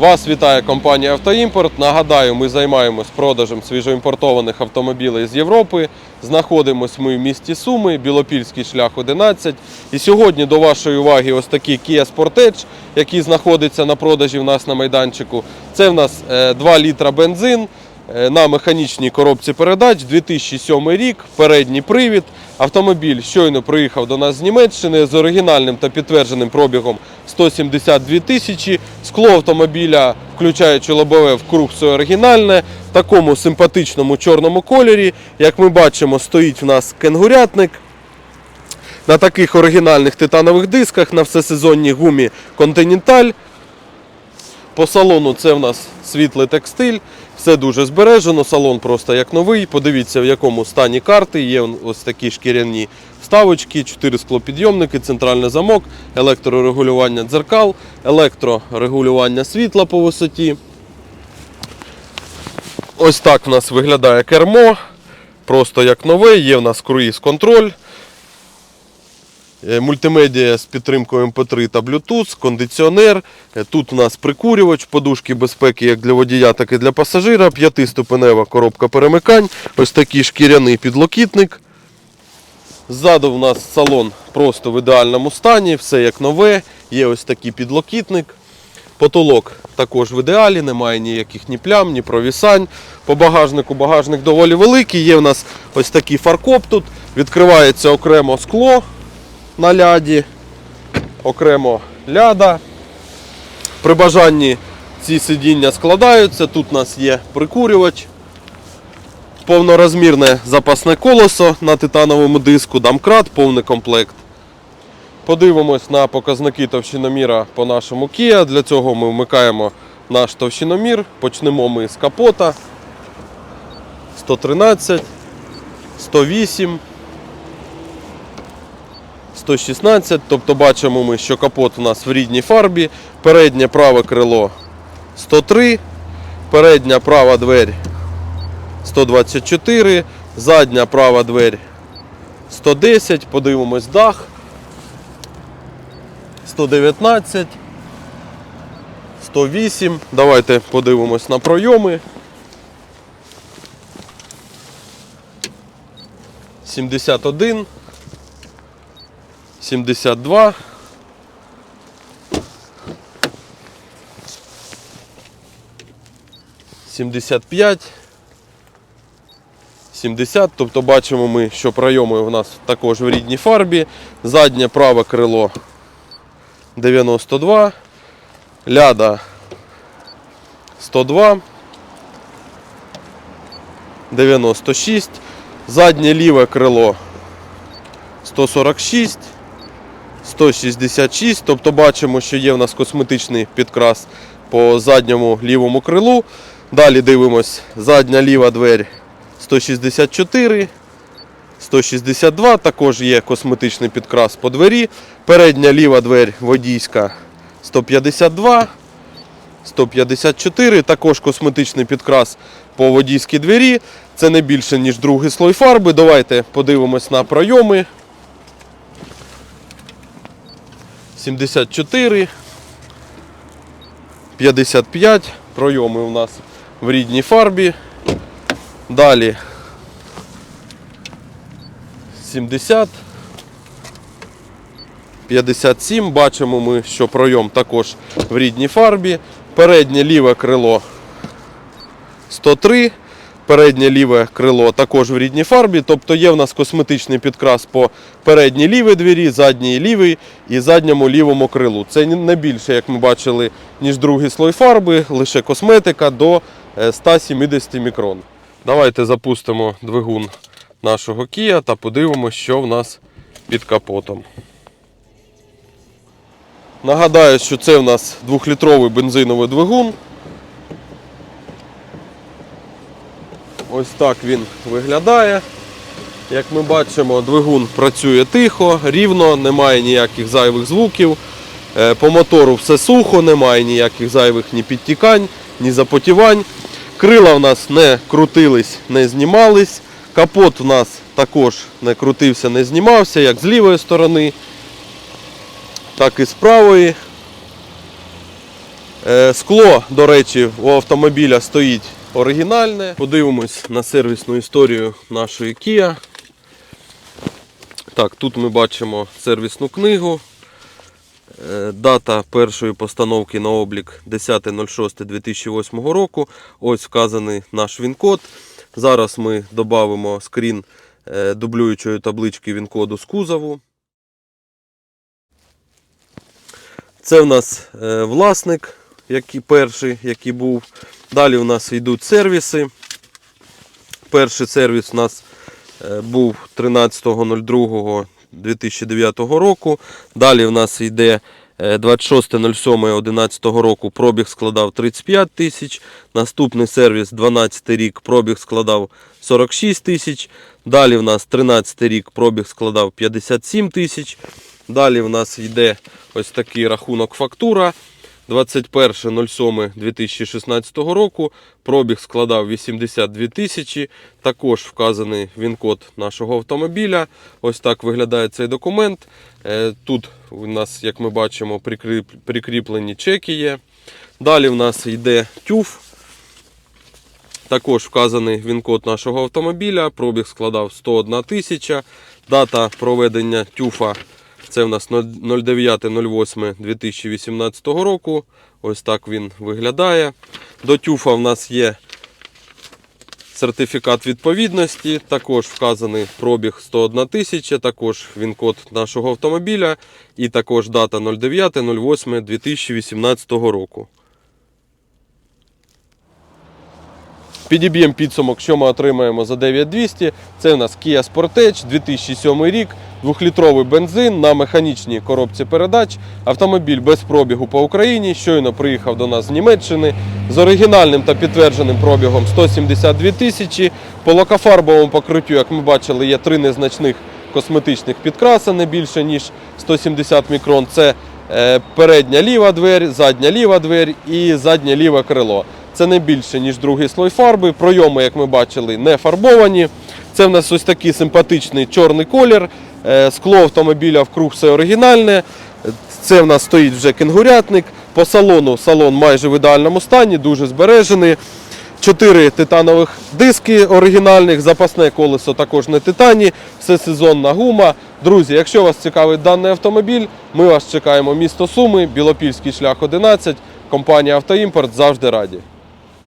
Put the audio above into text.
Вас вітає компанія Автоімпорт. Нагадаю, ми займаємось продажем свіжоімпортованих автомобілів з Європи. Знаходимось ми в місті Суми, Білопільський шлях 11. І сьогодні до вашої уваги ось такий Kia Sportage, який знаходиться на продажі в нас на майданчику. Це в нас е, 2 літра бензин е, на механічній коробці передач, 2007 рік, передній привід. Автомобіль щойно приїхав до нас з Німеччини з оригінальним та підтвердженим пробігом 172 тисячі. Скло автомобіля, включаючи лобове, вкруг все оригінальне, в такому симпатичному чорному кольорі. Як ми бачимо, стоїть в нас кенгурятник. На таких оригінальних титанових дисках на всесезонній гумі Continental. По салону це в нас світлий текстиль, все дуже збережено, салон просто як новий. Подивіться, в якому стані карти. Є ось такі шкіряні вставочки, 4 склопідйомники, центральний замок, електрорегулювання дзеркал, електрорегулювання світла по висоті. Ось так в нас виглядає кермо. Просто як нове, є в нас круїз-контроль. Е, Мультимедіа з підтримкою MP3 та Bluetooth, кондиціонер. Е, Тут у нас прикурювач, подушки безпеки як для водія, так і для пасажира. П'ятиступенева коробка перемикань. Ось такий шкіряний підлокітник. Ззаду в нас салон просто в ідеальному стані, все як нове. Є ось такий підлокітник. Потолок також в ідеалі, немає ніяких ні плям, ні провісань. По багажнику багажник доволі великий. Є в нас ось такий фаркоп тут. Відкривається окремо скло на ляді, окремо ляда. При бажанні ці сидіння складаються. Тут у нас є прикурювач, повнорозмірне запасне колесо на титановому диску, дамкрат, повний комплект. Подивимось на показники товщиноміра по нашому Kia. Для цього ми вмикаємо наш товщиномір. Почнемо ми з капота. 113, 108, 116. Тобто бачимо ми, що капот у нас в рідній фарбі. Переднє праве крило 103, передня права двері 124, задня права двері 110. Подивимось дах. 119, 108. Давайте подивимось на пройоми. 71, 72. Сімдесят п'ять, 70, тобто бачимо ми, що пройоми у нас також в рідній фарбі. Заднє праве крило 92, ляда 102, 96, заднє ліве крило 146, 166, тобто бачимо, що є в нас косметичний підкрас по задньому лівому крилу. Далі дивимось, задня ліва двері 164, 162, також є косметичний підкрас по двері. Передня ліва двері водійська 152, 154, також косметичний підкрас по водійській двері. Це не більше, ніж другий слой фарби. Давайте подивимось на пройоми. 74, 55, пройоми у нас в рідній фарбі. Далі 70, 57. Бачимо ми, що пройом також в рідній фарбі. Переднє ліве крило 103. Переднє ліве крило також в рідній фарбі. Тобто є в нас косметичний підкрас по передній лівій двері, задній лівій і задньому лівому крилу. Це не більше, як ми бачили, ніж другий слой фарби, лише косметика до е, 170 мікрон. Давайте запустимо двигун нашого Kia та подивимося, що в нас під капотом. Нагадаю, що це в нас 2-літровий бензиновий двигун. Ось так він виглядає. Як ми бачимо, двигун працює тихо, рівно, немає ніяких зайвих звуків. Е, По мотору все сухо, немає ніяких зайвих ні підтікань, ні запотівань. Крила в нас не крутились, не знімались. Капот у нас також не крутився, не знімався, як з лівої сторони, так і з правої. Е, Скло, до речі, у автомобіля стоїть оригінальне. Подивимось на сервісну історію нашої Kia. Так, тут ми бачимо сервісну книгу. Е, Дата першої постановки на облік 10.06.2008 року. Ось вказаний наш він-код. Зараз ми додамо скрін е, дублюючої таблички він-коду з кузову. Це в нас е, власник, який перший, який був. Далі у нас йдуть сервіси. Перший сервіс у нас е, був 13.02.2009 року. Далі в нас йде е, 26.07.2011 року пробіг складав 35 тисяч. Наступний сервіс 12 рік пробіг складав 46 тисяч. Далі в нас 13 рік пробіг складав 57 тисяч. Далі в нас йде ось такий рахунок фактура. 21.07.2016 року пробіг складав 82 тисячі. Також вказаний він-код нашого автомобіля. Ось так виглядає цей документ. Е, Тут у нас, як ми бачимо, прикріплені чеки є. Далі в нас йде тюф. Також вказаний він-код нашого автомобіля. Пробіг складав 101 тисяча. Дата проведення тюфа це в нас 09.08.2018 року. Ось так він виглядає. До тюфа в нас є сертифікат відповідності. Також вказаний пробіг 101 тисяча, також він-код нашого автомобіля і також дата 09.08.2018 року. Підіб'ємо підсумок, що ми отримаємо за 9200. Це у нас Kia Sportage 2007 рік, 2-літровий бензин на механічній коробці передач. Автомобіль без пробігу по Україні. Щойно приїхав до нас з Німеччини з оригінальним та підтвердженим пробігом 172 тисячі. По лакофарбовому покриттю, як ми бачили, є три незначних косметичних підкраси, не більше ніж 170 мікрон. Це е, передня ліва двері, задня ліва двері і заднє ліве крило. Це не більше, ніж другий слой фарби. Пройоми, як ми бачили, не фарбовані. Це в нас ось такий симпатичний чорний колір. Е, Скло автомобіля вкруг все оригінальне. Це в нас стоїть вже кенгурятник. По салону салон майже в ідеальному стані, дуже збережений. Чотири титанових диски оригінальних, запасне колесо також не титані, все сезонна гума. Друзі, якщо вас цікавить даний автомобіль, ми вас чекаємо місто Суми, Білопільський шлях 11, компанія Автоімпорт завжди раді.